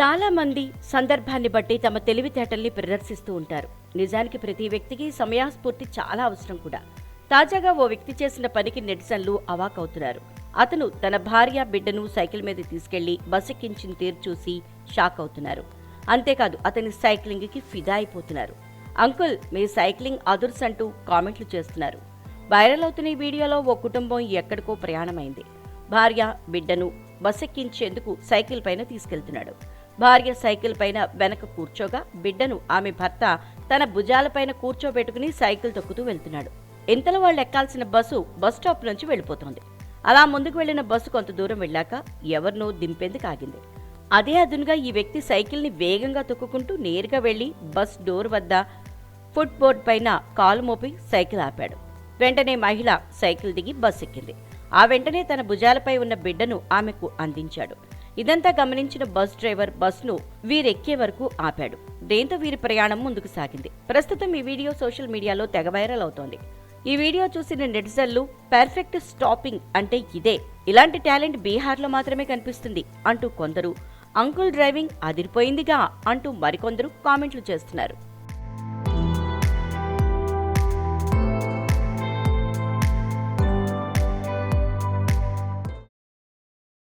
చాలా మంది సందర్భాన్ని బట్టి తమ తెలివితేటల్ని ప్రదర్శిస్తూ ఉంటారు. నిజానికి ప్రతి వ్యక్తికి సమయాస్ఫూర్తి చాలా అవసరం కూడా. తాజాగా ఓ వ్యక్తి చేసిన పనికి నెటిజన్లు అవాకవుతున్నారు అతను తన భార్య బిడ్డను సైకిల్ మీద తీసుకెళ్ళి బసెక్కించిన తీరు చూసి షాక్ అవుతున్నారు. అంతేకాదు అతని సైక్లింగ్కి ఫిదా అయిపోతున్నారు. అంకుల్ మీ సైక్లింగ్ అదుర్స్ అంటూ కామెంట్లు చేస్తున్నారు. వైరల్ అవుతున్న ఈ వీడియోలో ఓ కుటుంబం ఎక్కడికో ప్రయాణమైంది. భార్య బిడ్డను బస్ ఎక్కించేందుకు సైకిల్ పైన తీసుకెళ్తున్నాడు. భార్య సైకిల్ పైన వెనక కూర్చోగా బిడ్డను ఆమె భర్త తన భుజాలపైన కూర్చోబెట్టుకుని సైకిల్ తొక్కుతూ వెళ్తున్నాడు. ఇంతలో వాళ్ళు ఎక్కాల్సిన బస్సు బస్ స్టాప్ నుంచి వెళ్ళిపోతుంది. అలా ముందుకు వెళ్ళిన బస్సు కొంత దూరం వెళ్ళాక ఎవరినో దింపేందుకు ఆగింది. అదే అదునుగా ఈ వ్యక్తి సైకిల్ని వేగంగా తొక్కుకుంటూ నేరుగా వెళ్ళి బస్ డోర్ వద్ద ఫుట్ బోర్డ్ పైన కాలు మోపి సైకిల్ ఆపాడు. వెంటనే మహిళ సైకిల్ దిగి బస్ ఎక్కింది. ఆ వెంటనే తన భుజాలపై ఉన్న బిడ్డను ఆమెకు అందించాడు. ఇదంతా గమనించిన బస్ డ్రైవర్ బస్ను వీరెక్కే వరకు ఆపాడు. దీంతో వీరి ప్రయాణం ముందుకు సాగింది. ప్రస్తుతం ఈ వీడియో సోషల్ మీడియాలో తెగ వైరల్ అవుతోంది. ఈ వీడియో చూసిన నెటిజన్లు పర్ఫెక్ట్ స్టాపింగ్ అంటే ఇదే. ఇలాంటి టాలెంట్ బీహార్లో మాత్రమే కనిపిస్తుంది అంటూ కొందరు అంకుల్ డ్రైవింగ్ అదిరిపోయిందిగా అంటూ మరికొందరు కామెంట్లు చేస్తున్నారు.